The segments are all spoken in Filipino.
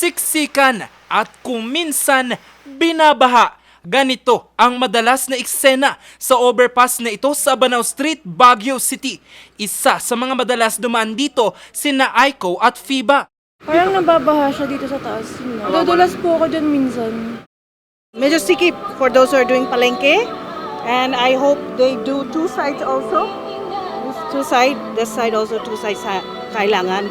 siksikan at kung minsan binabaha. Ganito ang madalas na eksena sa overpass na ito sa Banao Street, Baguio City. Isa sa mga madalas dumaan dito sina Aiko at Fiba. Parang nababaha siya dito sa taas. Nadudulas po ako dyan minsan. Medyo sikip for those who are doing palengke. And I hope they do two sides also. This two side, this side also two sides kailangan.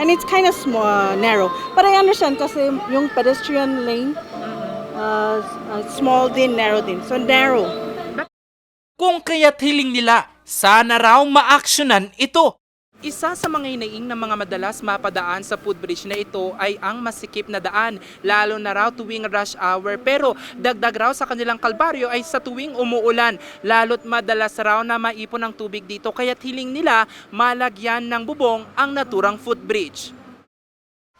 And it's kind of small, narrow. But I understand kasi yung pedestrian lane, uh, uh, small din, narrow din. So narrow. Kung kaya't hiling nila, sana raw maaksyonan ito. Isa sa mga inaing ng mga madalas mapadaan sa footbridge na ito ay ang masikip na daan, lalo na raw tuwing rush hour. Pero dagdag raw sa kanilang kalbaryo ay sa tuwing umuulan, lalo't madalas raw na maipon ang tubig dito kaya't hiling nila malagyan ng bubong ang naturang footbridge.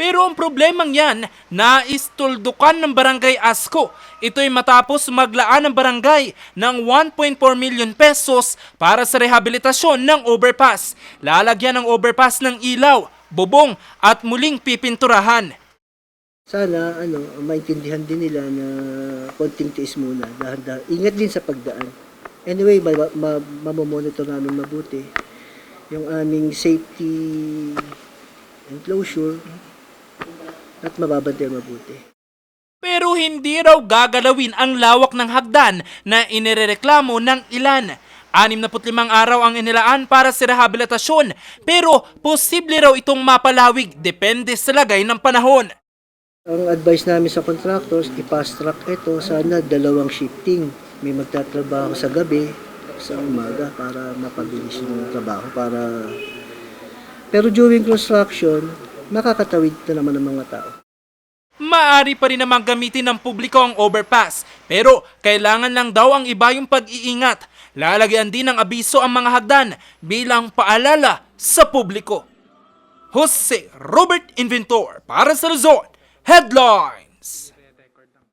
Pero ang problemang yan, naistuldukan ng barangay Asko. Ito'y matapos maglaan ng barangay ng 1.4 million pesos para sa rehabilitasyon ng overpass. Lalagyan ng overpass ng ilaw, bubong at muling pipinturahan. sana ano maintindihan din nila na konting tiis muna dahan ingat din sa pagdaan anyway ma, ma, mamomonitor namin mabuti yung aming safety enclosure at mababantayan mabuti Pero hindi raw gagalawin ang lawak ng hagdan na inirereklamo ng ilan. 65 araw ang inilaan para sa rehabilitasyon pero posible raw itong mapalawig depende sa lagay ng panahon. ang advice namin sa contractors i-fast track ito sana dalawang shifting may magtatrabaho sa gabi sa umaga para mapabilis yung trabaho para pero during construction makakatawid na naman ng mga tao Maari pa rin namang gamitin ng publiko ang overpass, pero kailangan lang daw ang iba yung pag-iingat. Lalagyan din ng abiso ang mga hagdan bilang paalala sa publiko. Jose Robert Inventor para sa Luzon Headlines.